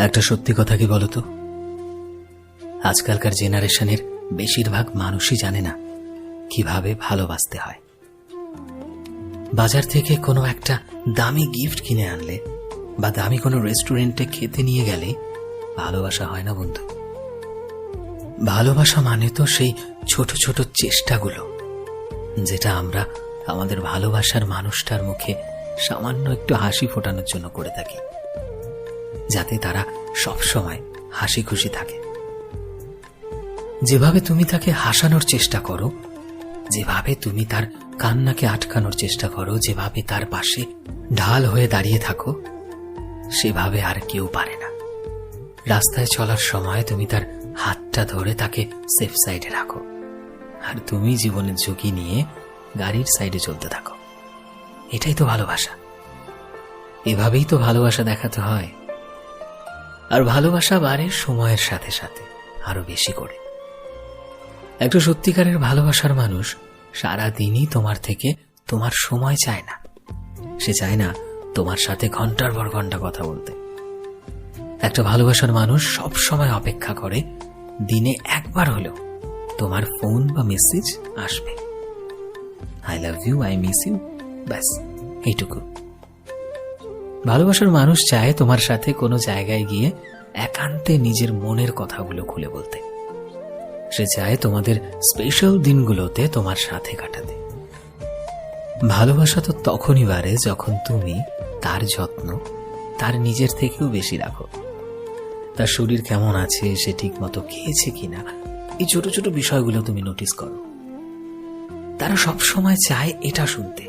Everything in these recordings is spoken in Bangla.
একটা সত্যি কথা কি বলতো আজকালকার জেনারেশনের বেশিরভাগ মানুষই জানে না কীভাবে ভালোবাসতে হয়। বাজার থেকে কোনো একটা দামি গিফট কিনে আনলে বা দামি কোনো রেস্টুরেন্টে খেতে নিয়ে গেলে ভালোবাসা হয় না বন্ধু। ভালোবাসা মানে তো সেই ছোট ছোট চেষ্টাগুলো, যেটা আমরা আমাদের ভালোবাসার মানুষটার মুখে সামান্য একটু হাসি ফোটানোর জন্য করে থাকি। যাতে তারা সবসময় হাসি খুশি থাকে। যেভাবে তুমি তাকে হাসানোর চেষ্টা করো, যেভাবে তুমি তার কান্নাকে আটকানোর চেষ্টা করো, যেভাবে তার পাশে ঢাল হয়ে দাঁড়িয়ে থাকো, সেভাবে আর কেউ পারে না। রাস্তায় চলার সময় তুমি তার হাতটা ধরে তাকে সেফ সাইডে রাখো। আর তুমি জীবনের ঝুঁকি নিয়ে গাড়ির সাইডে চলতে থাকো। এটাই তো ভালোবাসা। এভাবেই তো ভালোবাসা দেখাতে হয়। আর ভালোবাসা বাড়ে সময়ের সাথে সাথে, আরও বেশি করে। একটা সত্যিকারের ভালোবাসার মানুষ সারা দিনই তোমার থেকে তোমার সময় চায় না। সে চায় না তোমার সাথে ঘণ্টার পর ঘণ্টা কথা বলতে। একটা ভালোবাসার মানুষ সব সময় অপেক্ষা করে, দিনে একবার হলেও তোমার ফোন বা মেসেজ আসবে। I love you I miss you ব্যাস, এইটুকু। ভালোবাসার মানুষ চায় তোমার সাথে কোনো জায়গায় গিয়ে একান্তে নিজের মনের কথাগুলো খুলে বলতে। সে চায় তোমাদের স্পেশাল দিনগুলোতে তোমার সাথে কাটাতে। ভালোবাসা তো তখনই বাড়ে যখন তুমি তার যত্ন, তার নিজের থেকেও বেশি রাখো। তার শরীর কেমন আছে, সে ঠিক মতো খেয়েছে কিনা, এই ছোট ছোট বিষয়গুলো তুমি নোটিস করো। তারা সব সময় চায় এটা শুনতে।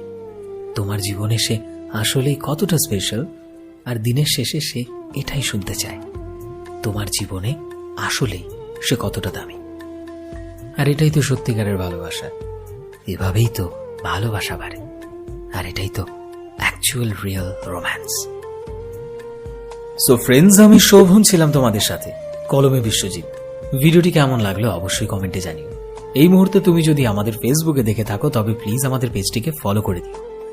তোমার জীবনে সে আসলেই কতটা স্পেশাল আর দিনের শেষে সে এটাই শুনতে চায়, তোমার জীবনে আসলেই সে কতটা দামি। আর এটাই তো সত্যিকারের ভালোবাসা। এভাবেই তো ভালোবাসা বাড়ে। আর এটাই তো actual real romance so friends আমি শোভন ছিলাম তোমাদের সাথে, কলমে বিশ্বজিৎ। ভিডিওটি কেমন লাগল অবশ্যই কমেন্টে জানিও। এই মুহূর্তে তুমি যদি আমাদের ফেসবুকে দেখে থাকো, তবে প্লিজ আমাদের পেজটিকে ফলো করে দিও।